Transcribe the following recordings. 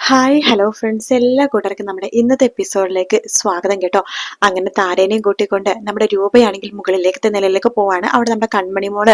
Hi hello friends എല്ലാ കൂട്ടർക്കും നമ്മുടെ ഇന്നത്തെ എപ്പിസോഡിലേക്ക് സ്വാഗതം കേട്ടോ. അങ്ങനെ താരേനെയും കൂട്ടിക്കൊണ്ട് നമ്മുടെ രൂപയാണെങ്കിൽ മുകളിലേക്കത്തെ നിലയിലേക്ക് പോവാണ്. അവിടെ നമ്മുടെ കൺമണി മോൾ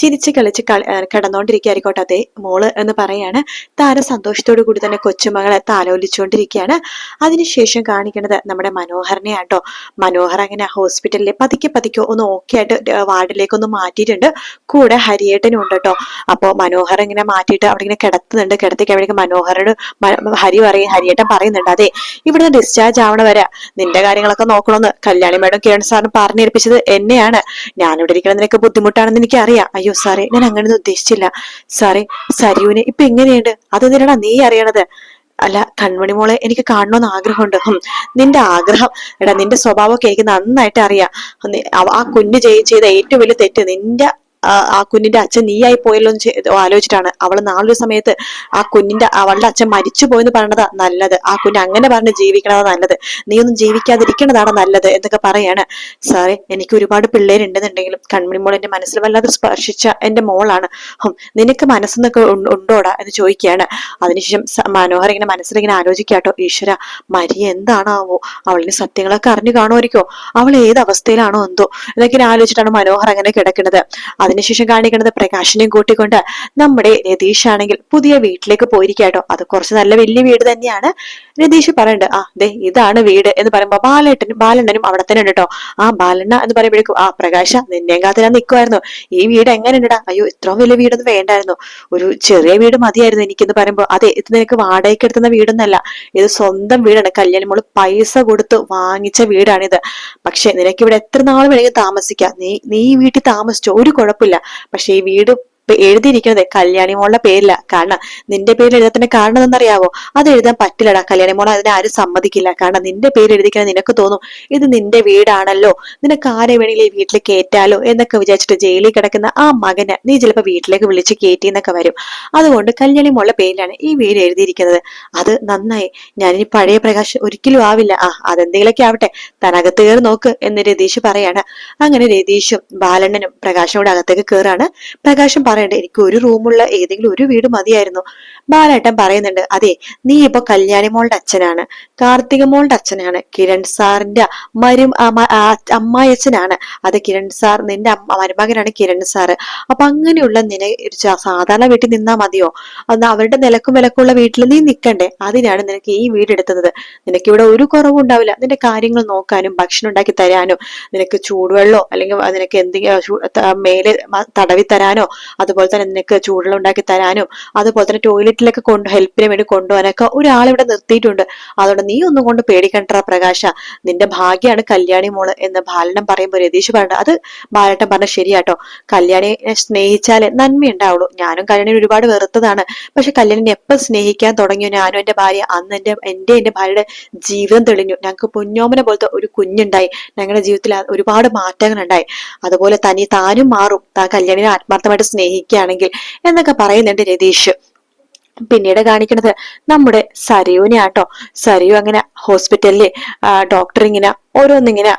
ചിരിച്ച് കളിച്ച് കളി കിടന്നുകൊണ്ടിരിക്കുകയായിരിക്കോട്ടെ അതേ മോൾ എന്ന് പറയാണ്. താര സന്തോഷത്തോടു കൂടി തന്നെ കൊച്ചുമകളെ താലോലിച്ചുകൊണ്ടിരിക്കുകയാണ്. അതിനുശേഷം കാണിക്കുന്നത് നമ്മുടെ മനോഹരനെ ആട്ടോ. മനോഹർ അങ്ങനെ ഹോസ്പിറ്റലിൽ പതുക്കെ പതിക്കോ ഒന്ന് ഓക്കെ ആയിട്ട് വാർഡിലേക്കൊന്ന് മാറ്റിയിട്ടുണ്ട്. കൂടെ ഹരിയേട്ടനും ഉണ്ട് കേട്ടോ. അപ്പോൾ മനോഹർ ഇങ്ങനെ മാറ്റിയിട്ട് അവിടെ ഇങ്ങനെ കിടത്തുന്നുണ്ട്. കിടത്തി കഴിയുമ്പോൾ മനോഹരോട് മ- ഹരി പറയും ഹരിയേട്ടൻ പറയുന്നുണ്ട് അതെ ഇവിടുന്ന് ഡിസ്ചാർജ് ആവണ വരെ നിന്റെ കാര്യങ്ങളൊക്കെ നോക്കണമെന്ന് കല്യാണി മേഡം കിരൺ സാറിന് പറഞ്ഞേൽപ്പിച്ചത് എന്നെയാണ്. ഞാനിവിടെ ഇരിക്കണം നിനക്ക് ബുദ്ധിമുട്ടാണെന്ന് എനിക്ക് അറിയാം അയ്യോ സാറേ ഞാൻ അങ്ങനെയൊന്നും ഉദ്ദേശിച്ചില്ല. സാറേ സരിയുവിന് ഇപ്പൊ എങ്ങനെയുണ്ട്? അത് എന്തിനാ നീ അറിയണത്? അല്ല കൺമണി മോളെ എനിക്ക് കാണണമെന്ന് ആഗ്രഹമുണ്ട്. നിന്റെ ആഗ്രഹം എടാ നിന്റെ സ്വഭാവമൊക്കെ എനിക്ക് നന്നായിട്ട് അറിയാം. ആ കുഞ്ഞ് ചെയ്- ചെയ്ത ഏറ്റവും വലിയ തെറ്റ് നിന്റെ ആ കുഞ്ഞിന്റെ അച്ഛൻ നീയായി പോയല്ലോ എന്ന് ആലോചിച്ചിട്ടാണ്. അവൾ നാളൊരു സമയത്ത് ആ കുഞ്ഞിന്റെ അവളുടെ അച്ഛൻ മരിച്ചു പോയെന്ന് പറയണതാ നല്ലത്. ആ കുഞ്ഞ് അങ്ങനെ പറഞ്ഞ് ജീവിക്കണതാ നല്ലത്. നീ ഒന്നും ജീവിക്കാതിരിക്കണതാണ് നല്ലത് എന്നൊക്കെ പറയാണ്. സാറേ എനിക്ക് ഒരുപാട് പിള്ളേരുണ്ടെന്നുണ്ടെങ്കിലും കൺമണി മോൾ എന്റെ മനസ്സിൽ വല്ലാതെ സ്പർശിച്ച എന്റെ മോളാണ്. നിനക്ക് മനസ്സെന്നൊക്കെ ഉണ്ടോടാ എന്ന് ചോദിക്കുകയാണ്. അതിനുശേഷം മനോഹർ ഇങ്ങനെ മനസ്സിലിങ്ങനെ ആലോചിക്കാട്ടോ. ഈശ്വര മരിയ എന്താണാവോ? അവളിന് സത്യങ്ങളൊക്കെ അറിഞ്ഞു കാണുമായിരിക്കോ? അവൾ ഏത് അവസ്ഥയിലാണോ എന്തോ? എന്നൊക്കെ ആലോചിച്ചിട്ടാണ് മനോഹർ അങ്ങനെ കിടക്കുന്നത്. അതിനുശേഷം കാണിക്കുന്നത് പ്രകാശിനെയും കൂട്ടിക്കൊണ്ട് നമ്മുടെ രതീഷ് ആണെങ്കിൽ പുതിയ വീട്ടിലേക്ക് പോയിരിക്കാട്ടോ അത് കുറച്ച് നല്ല വലിയ വീട് തന്നെയാണ്. രതീഷ് പറയണ്ട് ആ ദേ ഇതാണ് വീട് എന്ന് പറയുമ്പോ ബാലേട്ടനും ബാലണ്ണനും അവിടെ തന്നെ ഉണ്ട് കേട്ടോ ആ ബാലണ്ണ എന്ന് പറയുമ്പോഴേക്കും ആ പ്രകാശ നിന്നെയും കാത്തിനാ നിൽക്കുമായിരുന്നു ഈ വീട് എങ്ങനെ ഉണ്ടാ അയ്യോ ഇത്രയും വലിയ വീടൊന്നും വേണ്ടായിരുന്നു. ഒരു ചെറിയ വീട് മതിയായിരുന്നു എനിക്കെന്ന് പറയുമ്പോ അതെ ഇത് നിനക്ക് വാടകയ്ക്ക് എടുത്തുന്ന വീടൊന്നല്ല. ഇത് സ്വന്തം വീടാണ്. കല്യാണി മോൾ പൈസ കൊടുത്ത് വാങ്ങിച്ച വീടാണിത്. പക്ഷെ നിനക്ക് ഇവിടെ എത്ര നാൾ വേണമെങ്കിൽ താമസിക്കാം. നീ നീ ഈ വീട്ടിൽ താമസിച്ചോ? ഒരു കുഴപ്പമില്ല പക്ഷേ ഈ വീട് എഴുതിയിരിക്കുന്നത് കല്യാണി മോളുടെ പേരില. കാരണം നിന്റെ പേര് എഴുതാത്തിന് കാരണം എന്നറിയാവോ അത് എഴുതാൻ പറ്റില്ലടാ. കല്യാണി മോളെ അതിനെ ആരും സമ്മതിക്കില്ല. കാരണം നിന്റെ പേര് എഴുതിക്കാൻ നിനക്ക് തോന്നും ഇത് നിന്റെ വീടാണല്ലോ. നിനക്ക് ആരെ വേണമെങ്കിലും ഈ വീട്ടിൽ കയറ്റാലോ എന്നൊക്കെ വിചാരിച്ചിട്ട് ജയിലിൽ കിടക്കുന്ന ആ മകനെ നീ ചിലപ്പോ വീട്ടിലേക്ക് വിളിച്ച് കയറ്റി എന്നൊക്കെ വരും. അതുകൊണ്ട് കല്യാണി മോളുടെ പേരിലാണ് ഈ വീട് എഴുതിയിരിക്കുന്നത്. അത് നന്നായി. ഞാനിനി പഴയ പ്രകാശ് ഒരിക്കലും ആവില്ല. ആ അതെന്തെങ്കിലുമൊക്കെ ആവട്ടെ. തനകത്ത് കയറി നോക്ക് എന്ന് രതീഷ് പറയാണ്. അങ്ങനെ രതീഷും ബാലണ്ണനും പ്രകാശും കൂടെ അകത്തേക്ക് കയറാണ് പ്രകാശം പറയണ്ട. എനിക്ക് ഒരു റൂമുള്ള ഏതെങ്കിലും ഒരു വീട് മതിയായിരുന്നു. ബാലേട്ടൻ പറയുന്നുണ്ട് അതെ നീ ഇപ്പൊ കല്യാണി മോളുടെ അച്ഛനാണ്. കാർത്തിക മോളുടെ അച്ഛനാണ്. കിരൺ സാറിന്റെ മരും അമ്മായച്ഛനാണ് അത് കിരൺ സാർ നിന്റെ മരുമകനാണ് കിരൺ സാറ്. അപ്പൊ അങ്ങനെയുള്ള നിന സാധാരണ വീട്ടിൽ നിന്നാ മതിയോ? അന്ന് അവരുടെ നിലക്കും വിലക്കുള്ള വീട്ടിൽ നീ നിൽക്കണ്ടേ അതിനാണ് നിനക്ക് ഈ വീട് എടുത്തത്. നിനക്ക് ഇവിടെ ഒരു കുറവും ഉണ്ടാവില്ല. നിന്റെ കാര്യങ്ങൾ നോക്കാനും ഭക്ഷണം ഉണ്ടാക്കി തരാനോ നിനക്ക് ചൂടുവെള്ളമോ അല്ലെങ്കിൽ നിനക്ക് എന്തെങ്കിലും മേലെ തടവി തരാനോ അതുപോലെ തന്നെ നിനക്ക് ചൂടുവെള്ളം ഉണ്ടാക്കി തരാനും അതുപോലെ തന്നെ ടോയ്ലറ്റിലൊക്കെ കൊണ്ട് ഹെൽപ്പിന് വേണ്ടി കൊണ്ടുപോകാനൊക്കെ ഒരാളിവിടെ നിർത്തിയിട്ടുണ്ട്. അതുകൊണ്ട് നീ ഒന്നും കൊണ്ട് പേടിക്കണ്ട പ്രകാശ. നിന്റെ ഭാഗ്യാണ് കല്യാണി മോൾ എന്ന് ബാലനം പറയുമ്പോൾ രതീഷ് പറഞ്ഞു അത് ബാലട്ടൻ പറഞ്ഞ ശരിയാട്ടോ. കല്യാണിയെ സ്നേഹിച്ചാലേ നന്മയുണ്ടാവുള്ളൂ ഞാനും കല്യാണി ഒരുപാട് വെറുത്തതാണ്. പക്ഷെ കല്യാണിനെ എപ്പോൾ സ്നേഹിക്കാൻ തുടങ്ങിയോ? ഞാനും എന്റെ ഭാര്യ അന്ന് എന്റെ എന്റെ എന്റെ ഭാര്യയുടെ ജീവിതം തെളിഞ്ഞു. ഞങ്ങൾക്ക് പുന്നോമനെ പോലത്തെ ഒരു കുഞ്ഞുണ്ടായി. ഞങ്ങളുടെ ജീവിതത്തിൽ ഒരുപാട് മാറ്റങ്ങൾ ഉണ്ടായി അതുപോലെ തനി താനും മാറും. താൻ കല്യാണിനെ ആത്മാർത്ഥമായിട്ട് സ്നേഹിക്കുകയാണെങ്കിൽ എന്നൊക്കെ പറയുന്നുണ്ട് രതീഷ്. പിന്നീട് കാണിക്കുന്നത് നമ്മുടെ സരയുവിനെ ആട്ടോ സരയു അങ്ങനെ ഹോസ്പിറ്റലിലെ ഡോക്ടർ ഇങ്ങനെ ഓരോന്നിങ്ങനെ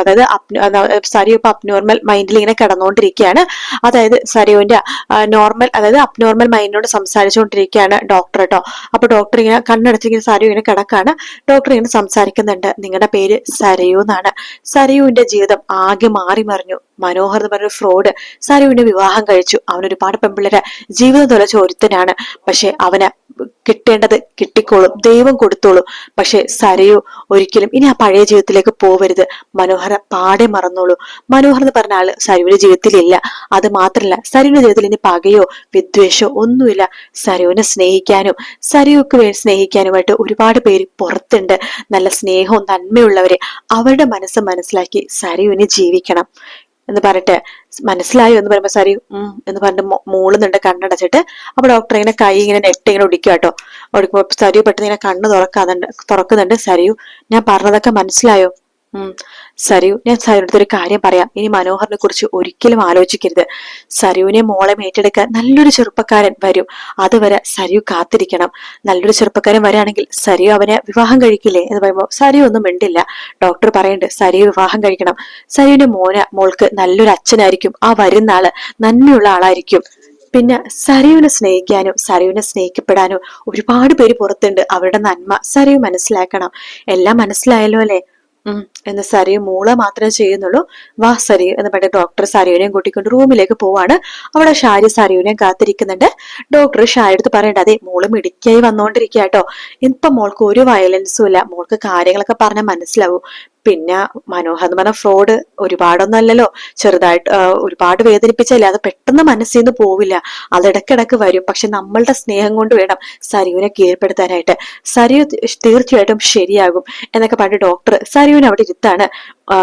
അതായത് സരയു ഇപ്പൊ അബ്നോർമൽ മൈൻഡിൽ ഇങ്ങനെ കിടന്നുകൊണ്ടിരിക്കുകയാണ്. അതായത് സരിയുവിന്റെ നോർമൽ അതായത് അബ്നോർമൽ മൈൻഡിനോട് സംസാരിച്ചുകൊണ്ടിരിക്കുകയാണ് ഡോക്ടർ കേട്ടോ അപ്പൊ ഡോക്ടർ ഇങ്ങനെ കണ്ണടച്ചിങ്ങനെ സരിയു ഇങ്ങനെ കിടക്കാണ്. ഡോക്ടർ ഇങ്ങനെ സംസാരിക്കുന്നുണ്ട്. നിങ്ങളുടെ പേര് സരയു എന്നാണ്. സരയുവിന്റെ ജീവിതം ആകെ മാറി മറിഞ്ഞു. മനോഹർ എന്ന് പറഞ്ഞ ഫ്രോഡ് സരയുവിന്റെ വിവാഹം കഴിച്ചു. അവൻ ഒരുപാട് പെൺപിള്ളേരെ ജീവിതം തുലച്ച ഒരുത്തനാണ്. പക്ഷെ അവന് കിട്ടേണ്ടത് കിട്ടിക്കോളും ദൈവം കൊടുത്തോളും. പക്ഷെ സരയോ ഒരിക്കലും ഇനി ആ പഴയ ജീവിതത്തിലേക്ക് പോവരുത്. മനോഹര പാടെ മറന്നോളൂ. മനോഹർ എന്ന് പറഞ്ഞ ആൾ സരുവിന്റെ ജീവിതത്തിലില്ല. അത് മാത്രല്ല സരുവിന്റെ ജീവിതത്തിൽ ഇനി പകയോ വിദ്വേഷോ ഒന്നുമില്ല. സരുവിനെ സ്നേഹിക്കാനും സരുവുക്ക് സ്നേഹിക്കാനുമായിട്ട് ഒരുപാട് പേര് പുറത്തുണ്ട്. നല്ല സ്നേഹവും നന്മയുള്ളവരെ അവരുടെ മനസ്സ് മനസ്സിലാക്കി സരുവിനെ ജീവിക്കണം. എന്ന് പറഞ്ഞിട്ട് മനസ്സിലായോ എന്ന് പറയുമ്പോൾ സാരി ഉം എന്ന് പറഞ്ഞിട്ട് മൂളുന്നുണ്ട് കണ്ണടച്ചിട്ട്. അപ്പൊ ഡോക്ടർ ഇങ്ങനെ കൈ ഇങ്ങനെ നെറ്റ് ഇങ്ങനെ ഒടിക്കുക കേട്ടോ ഒടിക്കുമ്പോ സരിയു പെട്ടെന്ന് ഇങ്ങനെ കണ്ണ് തുറക്കാതെ തുറക്കുന്നുണ്ട് സരിയു. ഞാൻ പറഞ്ഞതൊക്കെ മനസ്സിലായോ? സരിയു ഞാൻ സരയുടെ ഒരു കാര്യം പറയാം. ഇനി മനോഹറിനെ കുറിച്ച് ഒരിക്കലും ആലോചിക്കരുത്. സരയുവിനെ മോളെ ഏറ്റെടുക്കാൻ നല്ലൊരു ചെറുപ്പക്കാരൻ വരും. അതുവരെ സരയു കാത്തിരിക്കണം. നല്ലൊരു ചെറുപ്പക്കാരൻ വരാണെങ്കിൽ സരയു അവനെ വിവാഹം കഴിക്കില്ലേ എന്ന് പറയുമ്പോൾ സരയു ഒന്നും മിണ്ടില്ല. ഡോക്ടർ പറയുന്നുണ്ട് സരയു വിവാഹം കഴിക്കണം. സരയുവിന്റെ മോന മോൾക്ക് നല്ലൊരു അച്ഛനായിരിക്കും. ആ വരുന്ന ആൾ നന്മയുള്ള ആളായിരിക്കും. പിന്നെ സരയുവിനെ സ്നേഹിക്കാനും സരയുവിനെ സ്നേഹിക്കപ്പെടാനും ഒരുപാട് പേര് പുറത്തുണ്ട്. അവരുടെ നന്മ സരയു മനസ്സിലാക്കണം. എല്ലാം മനസ്സിലായല്ലോ അല്ലേ? എന്ന് സരയു മൂള മാത്രമേ ചെയ്യുന്നുള്ളൂ. വാ സരി എന്ന് പറഞ്ഞ ഡോക്ടർ സരയുനെയും കൂട്ടിക്കൊണ്ട് റൂമിലേക്ക് പോവാണ്. അവിടെ ഷാരി സരയുനെയും കാത്തിരിക്കുന്നുണ്ട്. ഡോക്ടർ ഷാരി അടുത്ത് പറയണ്ട അതെ മോൾ മിടുക്കിയായി വന്നോണ്ടിരിക്കുക കേട്ടോ ഇപ്പൊ മോൾക്ക് ഒരു വയലൻസും ഇല്ല. മോൾക്ക് കാര്യങ്ങളൊക്കെ പറഞ്ഞാൽ മനസ്സിലാവും. പിന്നെ മനോഹർ എന്ന് പറഞ്ഞ ഫ്രോഡ് ഒരുപാടൊന്നും അല്ലല്ലോ. ചെറുതായിട്ട് ഒരുപാട് വേദനിപ്പിച്ചല്ലേ? അത് പെട്ടെന്ന് മനസ്സിൽ നിന്ന് പോവില്ല. അത് ഇടക്കിടക്ക് വരും. പക്ഷെ നമ്മളുടെ സ്നേഹം കൊണ്ട് വേണം സരിയുവിനെ കീഴ്പ്പെടുത്താനായിട്ട്. സരിയു തീർച്ചയായിട്ടും ശരിയാകും എന്നൊക്കെ പറഞ്ഞ് ഡോക്ടർ സരിയുവിനെ അവിടെ ഇരുത്താണ്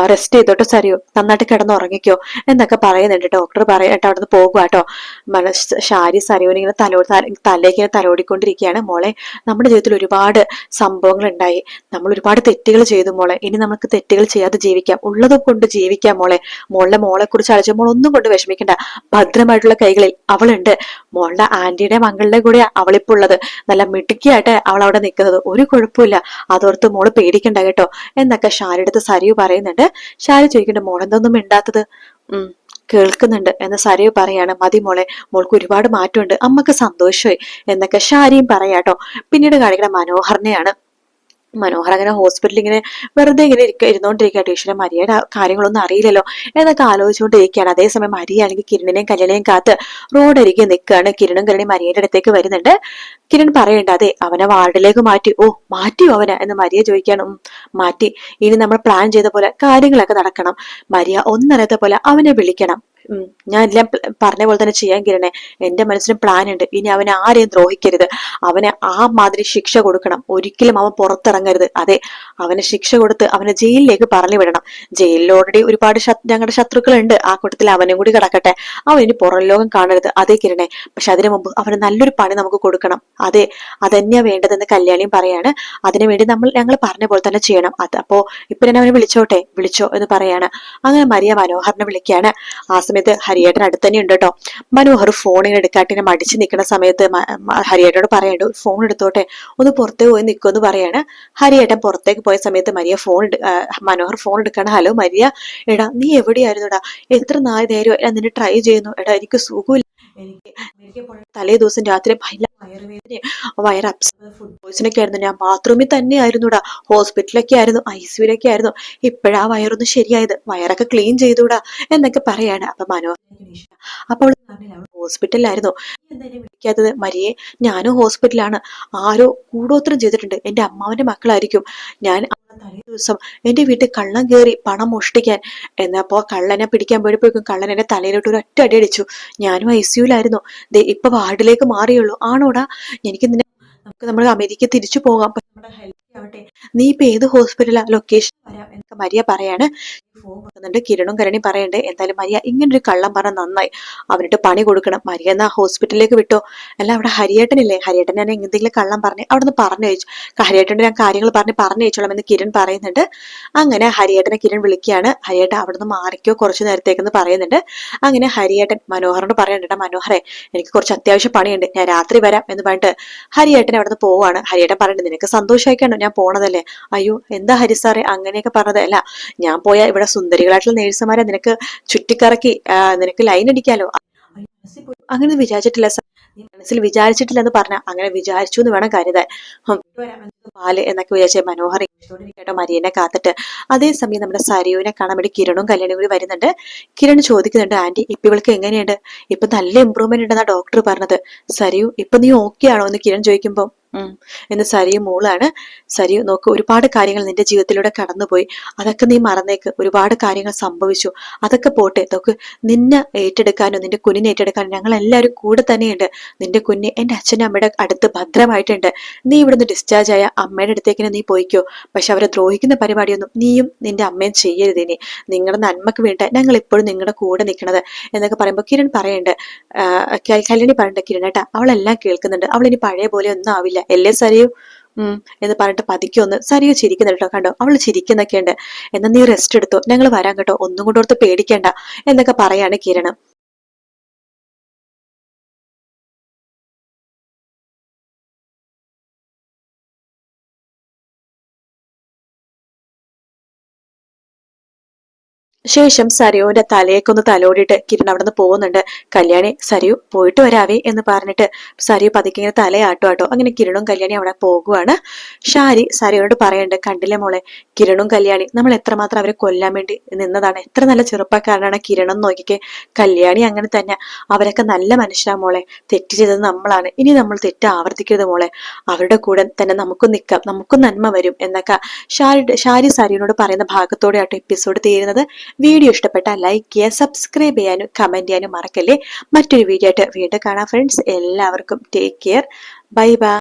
റെസ്റ്റ് ചെയ്തോട്ടോ സരിയോ നന്നായിട്ട് കിടന്ന് ഉറങ്ങിക്കോ എന്നൊക്കെ പറയുന്നുണ്ട് ഡോക്ടർ പറയട്ടെ അവിടെ നിന്ന് പോകുക കേട്ടോ മനസ് ഷാരി സരിയുവിനെ ഇങ്ങനെ തലോ തല- തലേക്ക് ഇങ്ങനെ തലോടിക്കൊണ്ടിരിക്കുകയാണ്. മോളെ നമ്മുടെ ജീവിതത്തിൽ ഒരുപാട് സംഭവങ്ങൾ ഉണ്ടായി നമ്മൾ ഒരുപാട് തെറ്റുകൾ ചെയ്തു മോളെ. ഇനി നമുക്ക് തെറ്റുകൾ ചെയ്യാതെ ജീവിക്കാം. ഉള്ളത് കൊണ്ട് ജീവിക്കാം മോളെ. മോളുടെ മോളെ കുറിച്ച് ആലോചിച്ച് മോൾ ഒന്നും കൊണ്ട് വിഷമിക്കണ്ട. ഭദ്രമായിട്ടുള്ള കൈകളിൽ അവളുണ്ട്. മോളുടെ ആന്റിയുടെ മകളുടെ കൂടെ അവളിപ്പോ ഉള്ളത്. നല്ല മിടുക്കിയായിട്ട് അവൾ അവിടെ നിൽക്കുന്നത്. ഒരു കുഴപ്പമില്ല. അതോർത്ത് മോൾ പേടിക്കണ്ട കേട്ടോ. എന്നൊക്കെ ഷാരിയുടെ അടുത്ത് സരിയു പറയുന്നുണ്ട്. ഷാരി ചോദിക്കുന്നുണ്ട് മോളെന്തൊന്നും മിണ്ടാത്തത്? ഉം കേൾക്കുന്നുണ്ട് എന്ന് സരയു പറയാണ് മതി മോളെ മോൾക്ക് ഒരുപാട് മാറ്റമുണ്ട് അമ്മയ്ക്ക് സന്തോഷമായി എന്നൊക്കെ ഷാരിയും പറയാട്ടോ. പിന്നീട് കാണിക്കുന്ന മനോഹറിനെയാണ് മനോഹർ അങ്ങനെ ഹോസ്പിറ്റലിൽ ഇങ്ങനെ വെറുതെ ഇങ്ങനെ ഇരുന്നോണ്ടിരിക്കുക ടീച്ചറെ മരിയയുടെ കാര്യങ്ങളൊന്നും അറിയില്ലല്ലോ. എന്നൊക്കെ ആലോചിച്ചുകൊണ്ടിരിക്കുകയാണ് അതേസമയം മരിയ അല്ലെങ്കിൽ കിരണിനെയും കല്യാണയും കാത്ത് റോഡരികെ നിൽക്കുകയാണ് കിരണും കല്യാണി മരിയയുടെ അടുത്തേക്ക് വരുന്നുണ്ട്. കിരൺ പറയണ്ട അതെ അവനെ വാർഡിലേക്ക് മാറ്റി. ഓ മാറ്റിയോ അവനെ? എന്ന് മരിയ ചോദിക്കാണ്. മാറ്റി. ഇനി നമ്മൾ പ്ലാൻ ചെയ്ത പോലെ കാര്യങ്ങളൊക്കെ നടക്കണം. മരിയ ഒന്നറിയാത്ത പോലെ അവനെ വിളിക്കണം. ഞാൻ എല്ലാം പറഞ്ഞ പോലെ തന്നെ ചെയ്യാൻ കിരണേ. എന്റെ മനസ്സിന് പ്ലാൻ ഉണ്ട്. ഇനി അവനെ ആരെയും ദ്രോഹിക്കരുത്. അവനെ ആ മാതിരി ശിക്ഷ കൊടുക്കണം. ഒരിക്കലും അവൻ പുറത്തിറങ്ങരുത്. അതെ അവനെ ശിക്ഷ കൊടുത്ത് അവനെ ജയിലിലേക്ക് പറഞ്ഞു വിടണം. ജയിലിൽ ഓൾറെഡി ഒരുപാട് ഞങ്ങളുടെ ശത്രുക്കളുണ്ട്. ആ കൂട്ടത്തിൽ അവനും കൂടി കിടക്കട്ടെ. അവൻ ഇനി പുറം ലോകം കാണരുത്. അതെ കിരണേ. പക്ഷെ അതിനു മുമ്പ് അവന് നല്ലൊരു പണി നമുക്ക് കൊടുക്കണം. അതെ അതന്നെയാ വേണ്ടതെന്ന് കല്യാണിയും പറയാണ്. അതിനു വേണ്ടി നമ്മൾ ഞങ്ങൾ പറഞ്ഞ പോലെ തന്നെ ചെയ്യണം. അത് അപ്പോ ഇപ്പൊ ഞാൻ അവനെ വിളിച്ചോട്ടെ? വിളിച്ചോ എന്ന് പറയാണ്. അങ്ങനെ മരിയ മനോഹറിനെ വിളിക്കുകയാണ് ആ സമയത്ത് ഹരിയേട്ടൻ അടുത്ത് തന്നെ ഉണ്ട് കേട്ടോ മനോഹർ ഫോൺ എടുക്കാട്ടിനെ മടിച്ച് നിൽക്കുന്ന സമയത്ത് ഹരിയേട്ടനോട് പറയണ്ടു ഫോൺ എടുത്തോട്ടെ ഒന്ന് പുറത്തേക്ക് പോയി നിൽക്കുമെന്ന് പറയാണ്. ഹരിയേട്ടൻ പുറത്തേക്ക് പോയ സമയത്ത് മരിയ ഫോൺ മനോഹർ ഫോൺ എടുക്കണം. ഹലോ മരിയ എടാ നീ എവിടെയായിരുന്നുടാ? എത്ര നാല് നേരം നിന്നെ ട്രൈ ചെയ്യുന്നു. എടാ എനിക്ക് സുഖമില്ല. എനിക്ക് തലേ ദിവസം രാത്രി വയറുവേദന വയർ അപ്സ് ഫുഡ് പോയ്സൺ ഒക്കെ ആയിരുന്നു. ഞാൻ ബാത്റൂമിൽ തന്നെ ആയിരുന്നുടാ ഹോസ്പിറ്റലൊക്കെ ആയിരുന്നു ഐ ആയിരുന്നു. ഇപ്പോഴാ വയറൊന്ന് ശരിയായത്. വയറൊക്കെ ക്ലീൻ ചെയ്തൂടാ എന്നൊക്കെ പറയാണ് അപ്പൊ മനോഹർ അപ്പോൾ ഹോസ്പിറ്റലിലായിരുന്നു. എന്തായാലും വിളിക്കാത്തത്? മരിയെ ഞാനും ഹോസ്പിറ്റലാണ്. ആരോ കൂടോത്രം ചെയ്തിട്ടുണ്ട്. എന്റെ അമ്മാവന്റെ മക്കളായിരിക്കും. ഞാൻ തലേ ദിവസം എന്റെ വീട്ടിൽ കള്ളൻ കയറി പണം മോഷ്ടിക്കാൻ. എന്നപ്പോ കള്ളനെ പിടിക്കാൻ പോയപ്പോഴേക്കും കള്ളൻ എന്റെ തലയിലോട്ട് ഒരു ഒറ്റ അടി അടിച്ചു. ഞാനും ഐ സിയുലായിരുന്നു ദേ ഇപ്പൊ വാർഡിലേക്ക് മാറിയുള്ളൂ. ആണോടാ? എനിക്ക് നിന്നെ നമുക്ക് നമ്മുടെ അമേരിക്ക തിരിച്ചു പോകാം. നമ്മുടെ ഹെൽത്ത് ആവട്ടെ. നീ ഇപ്പൊ ഏത് ഹോസ്പിറ്റലാ? ലൊക്കേഷൻ വരാം. എന്നൊക്കെ മരിയ പറയാണ്. ഫോൺ കൊടുക്കുന്നുണ്ട് കിരണും കരണി പറയണ്ടേ. എന്തായാലും മരിയ ഇങ്ങനൊരു കള്ളം പറഞ്ഞ നന്നായി അവനിട്ട് പണി കൊടുക്കണം. മരിയ എന്നാ ഹോസ്പിറ്റലിലേക്ക് വിട്ടോ? അല്ല അവിടെ ഹരിയേട്ടനില്ലേ? ഹരിയേട്ടൻ ഞാൻ എന്തെങ്കിലും കള്ളം പറഞ്ഞ് അവിടെ നിന്ന് പറഞ്ഞു അയച്ചു. ഹരിയേട്ടന്റെ ഞാൻ കാര്യങ്ങൾ പറഞ്ഞ് പറഞ്ഞു അയച്ചോളാം എന്ന് കിരൺ പറയുന്നുണ്ട്. അങ്ങനെ ഹരിയേട്ടനെ കിരൺ വിളിക്കുകയാണ്. ഹരിയേട്ടൻ അവിടെ നിന്ന് മാറിക്കോ കുറച്ച് നേരത്തേക്കെന്ന് പറയുന്നുണ്ട്. അങ്ങനെ ഹരിയേട്ടൻ മനോഹറിനോട് പറയുന്നുണ്ട് മനോഹറെ എനിക്ക് കുറച്ച് അത്യാവശ്യ പണിയുണ്ട്. ഞാൻ രാത്രി വരാം എന്ന് പറഞ്ഞിട്ട് ഹരിയേട്ടൻ അവിടെ നിന്ന് പോവാണ്. ഹരിയേട്ടൻ പറയുന്നത് നിനക്ക് സന്തോഷമായിക്കാണോ ഞാൻ പോണതല്ലേ? അയ്യോ എന്താ ഹരി സാറേ? അങ്ങനെയൊക്കെ പറഞ്ഞത് അല്ല ഞാൻ പോയാൽ ഇവിടെ സുന്ദരികളായിട്ടുള്ള നേഴ്സുമാരെ നിനക്ക് ചുറ്റിക്കറക്കി നിനക്ക് ലൈൻ അടിക്കാലോ. അങ്ങനെ വിചാരിച്ചിട്ടില്ല നീ മനസ്സിൽ വിചാരിച്ചിട്ടില്ല എന്ന് പറഞ്ഞ അങ്ങനെ വിചാരിച്ചു എന്ന് വേണം കരുതാൻ. ഹും, പാൽ എന്നൊക്കെ വിചാരിച്ച മനോഹർ കേട്ടോ മരിയനെ കാത്തിട്ട്. അതേസമയം നമ്മുടെ സരിയുവിനെ കാണാൻ വേണ്ടി കിരണും കല്യാണും കൂടി വരുന്നുണ്ട്. കിരൺ ചോദിക്കുന്നുണ്ട് ആന്റി ഇപ്പൊ ഇവൾക്ക് എങ്ങനെയുണ്ട്? ഇപ്പൊ നല്ല ഇമ്പ്രൂവ്മെന്റ് ഉണ്ടെന്നാ ഡോക്ടർ പറഞ്ഞത്. സരിയു ഇപ്പൊ നീ ഓക്കെ ആണോ? എന്ന് കിരൺ ചോദിക്കുമ്പോ ഉം എന്ന് സരിയു മോളാണ്. സരിയു നോക്ക് ഒരുപാട് കാര്യങ്ങൾ നിന്റെ ജീവിതത്തിലൂടെ കടന്നുപോയി. അതൊക്കെ നീ മറന്നേക്ക്. ഒരുപാട് കാര്യങ്ങൾ സംഭവിച്ചു. അതൊക്കെ പോട്ടെ. നോക്ക് നിന്നെ ഏറ്റെടുക്കാനോ നിന്റെ കുഞ്ഞിനെ ഏറ്റെടുക്കാനോ ഞങ്ങൾ എല്ലാവരും കൂടെ തന്നെയുണ്ട്. നിന്റെ കുഞ്ഞ് എന്റെ അച്ഛനും അമ്മയുടെ അടുത്ത് ഭദ്രമായിട്ടുണ്ട്. നീ ഇവിടുന്ന് ഡിസ്ചാർജ് ആയ അമ്മയുടെ അടുത്തേക്കിനെ നീ പോയിക്കോ. പക്ഷെ അവരെ ദ്രോഹിക്കുന്ന പരിപാടിയൊന്നും നീയും നിന്റെ അമ്മയും ചെയ്യരുത് ഇനി. നിങ്ങളുടെ നന്മക്ക് വേണ്ടി ഞങ്ങൾ ഇപ്പോഴും നിങ്ങളുടെ കൂടെ നിൽക്കണത് എന്നൊക്കെ പറയുമ്പോൾ കിരൺ ക- കല്യാണി പറയുന്നുണ്ട് കിരണേട്ടാ അവളെല്ലാം കേൾക്കുന്നുണ്ട്. അവൾ ഇനി പഴയ പോലെ ഒന്നും ആവില്ല. അല്ലേ സരിയു? എന്ന് പറഞ്ഞിട്ട് പതുക്കെ ഒന്ന് സരിയു ചിരിക്കുന്ന കേട്ടോ. കണ്ടോ? അവൾ ചിരിക്കുന്നൊക്കെ ഉണ്ട് എന്നാ നീ റെസ്റ്റ് എടുത്തോ. ഞങ്ങൾ വരാൻ കേട്ടോ. ഒന്നും കൊണ്ടോർത്ത് പേടിക്കണ്ട. എന്നൊക്കെ പറയാണ് കിരൺ. ശേഷം സരയുവിന്റെ തലയേക്കൊന്ന് തലോടിയിട്ട് കിരൺ അവിടെ നിന്ന് പോകുന്നുണ്ട്. കല്യാണി സരയു പോയിട്ട് വരാവേ എന്ന് പറഞ്ഞിട്ട് സരയു പതുക്കെ ഇങ്ങനെ തലയാട്ടോ ആട്ടോ. അങ്ങനെ കിരണും കല്യാണി അവിടെ പോകുവാണ്. ഷാരി സരയോട് പറയുന്നുണ്ട് കണ്ടില്ലേ മോളെ കിരണും കല്യാണി നമ്മൾ എത്രമാത്രം അവരെ കൊല്ലാൻ വേണ്ടി നിന്നതാണ്. എത്ര നല്ല ചെറുപ്പക്കാരനാണ് കിരണം നോക്കിക്കെ. കല്യാണി അങ്ങനെ തന്നെ അവരൊക്കെ നല്ല മനുഷ്യരാ മോളെ. തെറ്റ് ചെയ്തത് നമ്മളാണ്. ഇനി നമ്മൾ തെറ്റ് ആവർത്തിക്കരുത് മോളെ. അവരുടെ കൂടെ തന്നെ നമുക്കും നിൽക്കാം നമുക്കും നന്മ വരും എന്നൊക്കെ ഷാരി ഷാരി സരയുനോട് പറയുന്ന ഭാഗത്തോടെ ആട്ടോ എപ്പിസോഡ് തീരുന്നത്. വീഡിയോ ഇഷ്ടപ്പെട്ടാൽ ലൈക്ക് ചെയ്യുക സബ്സ്ക്രൈബ് ചെയ്യാനും കമന്റ് ചെയ്യാനും മറക്കല്ലേ. മറ്റൊരു വീഡിയോ ആയിട്ട് വീണ്ടും കാണാം ഫ്രണ്ട്സ് എല്ലാവർക്കും ടേക്ക് കെയർ ബൈ ബൈ